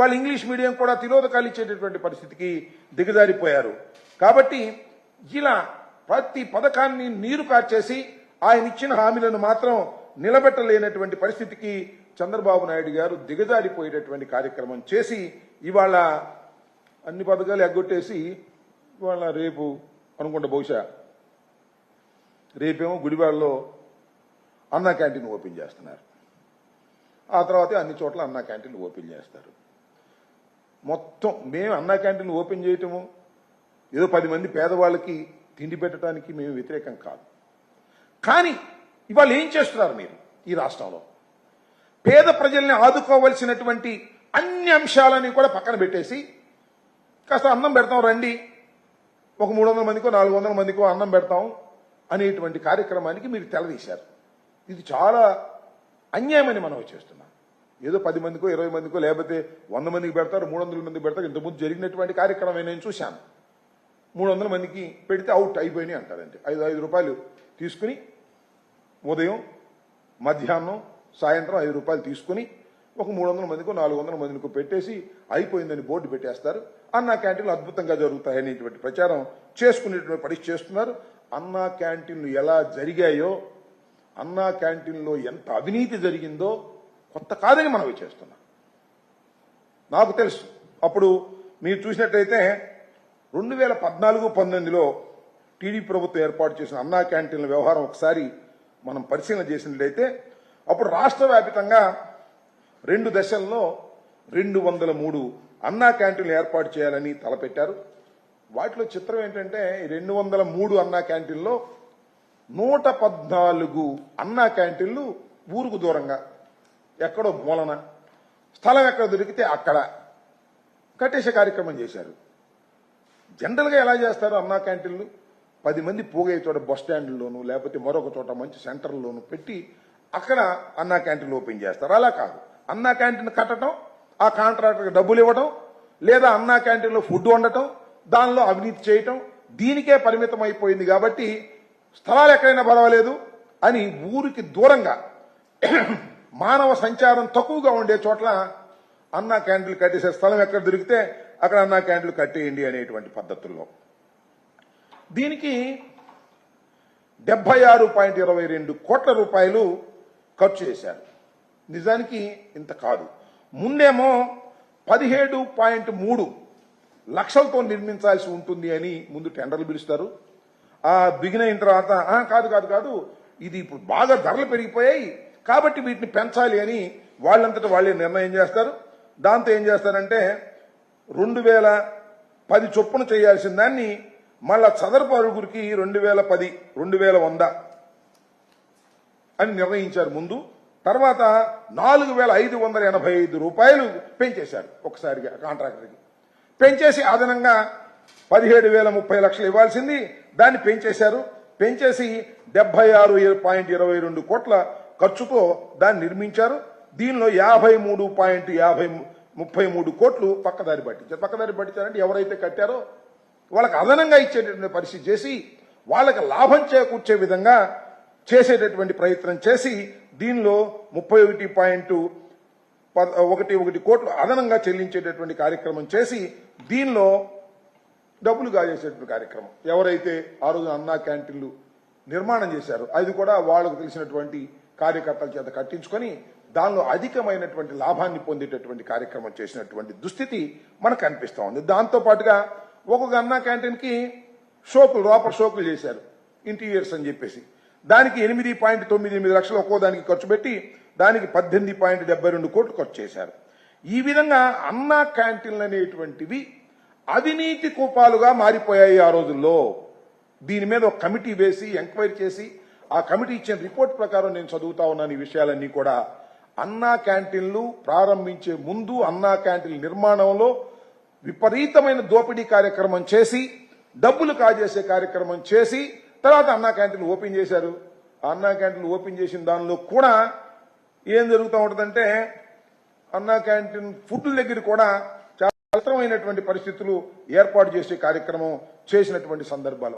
వాళ్ళు English medium కూడా తిరోధకాలు ఇచ్చేటటువంటి పరిస్థితికి దిగజారిపోయారు. కాబట్టి ఇలా ప్రతి పథకాన్ని నీరు కార్చేసి ఆయన ఇచ్చిన హామీలను మాత్రం నిలబెట్టలేనటువంటి పరిస్థితికి చంద్రబాబు నాయుడు గారు దిగజారిపోయేటటువంటి కార్యక్రమం చేసి ఇవాళ అన్ని పథకాలు ఎగ్గొట్టేసి ఇవాళ రేపు అనుకుంటా బహుశా రేపేమో గుడివాడలో అన్నా క్యాంటీన్ ఓపెన్ చేస్తున్నారు. ఆ తర్వాత అన్ని చోట్ల అన్నా క్యాంటీన్ ఓపెన్ చేస్తారు. మొత్తం మేము అన్నా క్యాంటీన్ ఓపెన్ చేయటము. ఏదో పది మంది పేదవాళ్ళకి తిండి పెట్టడానికి మేము వ్యతిరేకం కాదు. కానీ ఇవాళ ఏం చేస్తున్నారు మీరు ఈ రాష్ట్రంలో? పేద ప్రజల్ని ఆదుకోవలసినటువంటి అన్ని అంశాలని కూడా పక్కన పెట్టేసి కాస్త అన్నం పెడతాం రండి. ఒక మూడు వందల మందికో నాలుగు వందల మందికో అన్నం పెడతాం అనేటువంటి కార్యక్రమానికి మీరు తెలదీశారు ఇది చాలా అన్యాయమని మనం చేస్తున్నాం. ఏదో పది మందికో ఇరవై మందికో లేకపోతే వంద మందికి పెడతారు మూడు వందల మందికి పెడతారు. ఇంతకుముందు జరిగినటువంటి కార్యక్రమం నేను చూశాను. మూడు వందల మందికి పెడితే అవుట్ అయిపోయినాయి అంటారంటే. ఐదు ఐదు రూపాయలు తీసుకుని ఉదయం మధ్యాహ్నం సాయంత్రం ఐదు రూపాయలు తీసుకుని ఒక మూడు వందల మందికో నాలుగు వందల మందికో పెట్టేసి అయిపోయిందని బోర్డు పెట్టేస్తారు. అన్నా క్యాంటీన్లు అద్భుతంగా జరుగుతాయనేటువంటి ప్రచారం చేసుకునేటువంటి పరిస్థితి చేస్తున్నారు. అన్నా క్యాంటీన్లు ఎలా జరిగాయో అన్నా క్యాంటీన్లో ఎంత అవినీతి జరిగిందో కొత్త కాదని మనం చేస్తున్నాం. నాకు తెలుసు. అప్పుడు మీరు చూసినట్టయితే రెండు వేల పద్నాలుగు పంతొమ్మిదిలో టీడీ ప్రభుత్వం ఏర్పాటు చేసిన అన్నా క్యాంటీన్ల వ్యవహారం ఒకసారి మనం పరిశీలన చేసినట్లయితే అప్పుడు రాష్ట్ర వ్యాపితంగా రెండు దశల్లో రెండు వందల మూడు అన్నా క్యాంటీన్లు ఏర్పాటు చేయాలని తలపెట్టారు. వాటిలో చిత్రం ఏంటంటే రెండు వందల మూడు అన్నా క్యాంటీన్లో నూట పద్నాలుగు అన్నా క్యాంటీన్లు ఊరుకు దూరంగా ఎక్కడో మూలన స్థలం ఎక్కడ దొరికితే అక్కడ కట్టేసే కార్యక్రమం చేశారు. జనరల్గా ఎలా చేస్తారు అన్నా క్యాంటీన్లు? పది మంది పోగే చోట బస్ స్టాండ్లోను లేకపోతే మరొక చోట మంచి సెంటర్లోను పెట్టి అక్కడ అన్నా క్యాంటీన్లు ఓపెన్ చేస్తారు. అలా కాదు. అన్నా క్యాంటీన్ కట్టడం ఆ కాంట్రాక్టర్కి డబ్బులు ఇవ్వడం లేదా అన్నా క్యాంటీన్లో ఫుడ్ వండటం దానిలో అవినీతి చేయటం దీనికే పరిమితం అయిపోయింది కాబట్టి స్థలాలు ఎక్కడైనా పర్వాలేదు అని ఊరికి దూరంగా మానవ సంచారం తక్కువగా ఉండే చోట్ల అన్నా క్యాండిల్ కట్టేసే స్థలం ఎక్కడ దొరికితే అక్కడ అన్నా క్యాండిల్ కట్టేయండి అనేటువంటి పద్ధతుల్లో. దీనికి డెబ్బై ఆరు పాయింట్ ఇరవై రెండు కోట్ల రూపాయలు ఖర్చు చేశారు. నిజానికి ఇంత కాదు. ముందేమో పదిహేడు పాయింట్ మూడు లక్షలతో నిర్మించాల్సి ఉంటుంది అని ముందు టెండర్లు పిలుస్తారు. ఆ బిగిన అయిన తర్వాత కాదు కాదు కాదు ఇది ఇప్పుడు బాగా ధరలు పెరిగిపోయాయి. కాబట్టి వీటిని పెంచాలి అని వాళ్ళంతటా వాళ్ళే నిర్ణయం చేస్తారు. దాంతో ఏం చేస్తారంటే రెండు వేల పది చొప్పున చేయాల్సిన దాన్ని మళ్ళా చదరపు అరుగురికి రెండు వేల పది రెండు వేల వంద అని నిర్ణయించారు ముందు. తర్వాత నాలుగు వేల ఐదు వందల ఎనభై ఐదు రూపాయలు పెంచేశారు ఒకసారిగా కాంట్రాక్టర్కి. పెంచేసి అదనంగా పదిహేడు వేల ముప్పై లక్షలు ఇవ్వాల్సింది. దాన్ని పెంచేశారు. పెంచేసి డెబ్బై ఆరు పాయింట్ ఇరవై రెండు కోట్ల ఖర్చుతో దాన్ని నిర్మించారు. దీనిలో యాభై మూడు పాయింట్ యాభై ముప్పై మూడు కోట్లు పక్కదారి పట్టించారు. పక్కదారి పట్టించారంటే ఎవరైతే కట్టారో వాళ్ళకి అదనంగా ఇచ్చేటటువంటి పరిస్థితి చేసి వాళ్ళకి లాభం చేకూర్చే విధంగా చేసేటటువంటి ప్రయత్నం చేసి దీనిలో ముప్పై ఒకటి పాయింట్ ప- ఒకటి ఒకటి కోట్లు అదనంగా చెల్లించేటటువంటి కార్యక్రమం చేసి దీనిలో డబ్బులు కాజేసేటువంటి కార్యక్రమం. ఎవరైతే ఆ రోజు అన్నా క్యాంటీన్లు నిర్మాణం చేశారో అది కూడా వాళ్ళకు తెలిసినటువంటి కార్యకర్తల చేత కట్టించుకొని దానిలో అధికమైనటువంటి లాభాన్ని పొందేటటువంటి కార్యక్రమం చేసినటువంటి దుస్థితి మనకు కనిపిస్తూ ఉంది. దాంతో పాటుగా ఒక్కొక్క అన్నా క్యాంటీన్కి షోకులు లోపల షోకులు చేశారు. ఇంటీరియర్స్ అని చెప్పేసి. దానికి ఎనిమిది పాయింట్ తొమ్మిది ఎనిమిది లక్షలు ఒక్కో దానికి ఖర్చు పెట్టి దానికి పద్దెనిమిది పాయింట్ డెబ్బై రెండు కోట్లు ఖర్చు చేశారు. ఈ విధంగా అన్నా క్యాంటీన్లు అనేటువంటివి అవినీతి కూపాలుగా మారిపోయాయి ఆ రోజుల్లో. దీని మీద ఒక కమిటీ వేసి ఎంక్వైరీ చేసి ఆ కమిటీ ఇచ్చిన రిపోర్ట్ ప్రకారం నేను చదువుతా ఉన్నాను ఈ విషయాలన్నీ కూడా. అన్నా క్యాంటీన్లు ప్రారంభించే ముందు అన్నా క్యాంటీన్ నిర్మాణంలో విపరీతమైన దోపిడీ కార్యక్రమం చేసి డబ్బులు కాజేసే కార్యక్రమం చేసి తర్వాత అన్నా క్యాంటీన్ ఓపెన్ చేశారు. అన్నా క్యాంటీన్ ఓపెన్ చేసిన దానిలో కూడా ఏం జరుగుతూ ఉంటుందంటే అన్నా క్యాంటీన్ ఫుడ్ దగ్గర కూడా చాలా అవసరమైనటువంటి పరిస్థితులు ఏర్పాటు చేసే కార్యక్రమం చేసినటువంటి సందర్భాలు.